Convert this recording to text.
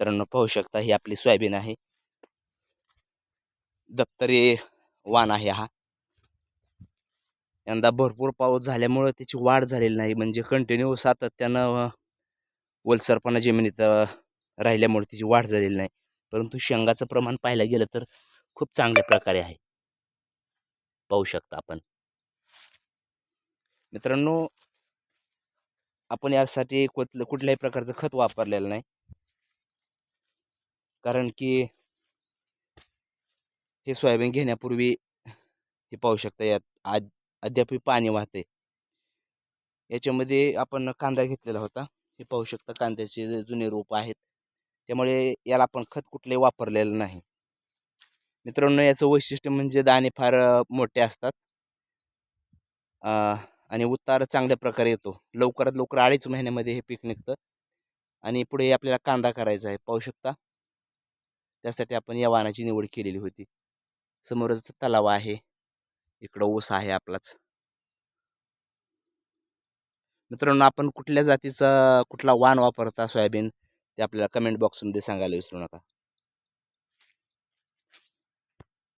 मित्रांनो पाहू शकता ही आपली सोयाबीन आहे. दप्तरी वाण आहे हा. यंदा भरपूर पाऊस झाल्यामुळं त्याची वाढ झालेली नाही म्हणजे कंटिन्यू सातत्यानं ओलसरपणा जमिनीत राहिल्यामुळे तिची वाढ झालेली नाही. परंतु शेंगाचं प्रमाण पाहायला गेलं तर खूप चांगल्या प्रकारे आहे. पाहू शकता आपण. मित्रांनो आपण यासाठी कुठलं कुठल्याही प्रकारचं खत वापरलेलं नाही. कारण की हे सोयाबीन घेण्यापूर्वी हे पाहू शकता यात आज अद्यापही पाणी वाहते याच्यामध्ये आपण कांदा घेतलेला होता. हे पाहू शकता कांद्याचे जुने रोप आहेत त्यामुळे याला आपण खत कुठले वापरलेलं नाही. मित्रांनो याचं वैशिष्ट्य म्हणजे दाणे फार मोठे असतात. आणि उतार चांगल्या प्रकारे येतो. लवकरात लवकर अडीच महिन्यामध्ये हे पीक निघतं. आणि पुढे आपल्याला कांदा करायचा आहे. पाहू शकता. त्यासाठी आपण या वाहनाची निवड केलेली होती. समोरच तलाव आहे. इकडं ऊस आहे आपलाच. मित्रांनो आपण कुठल्या जातीचा कुठला वाण वापरता सोयाबीन ते आपल्याला कमेंट बॉक्समध्ये सांगायला विसरू नका.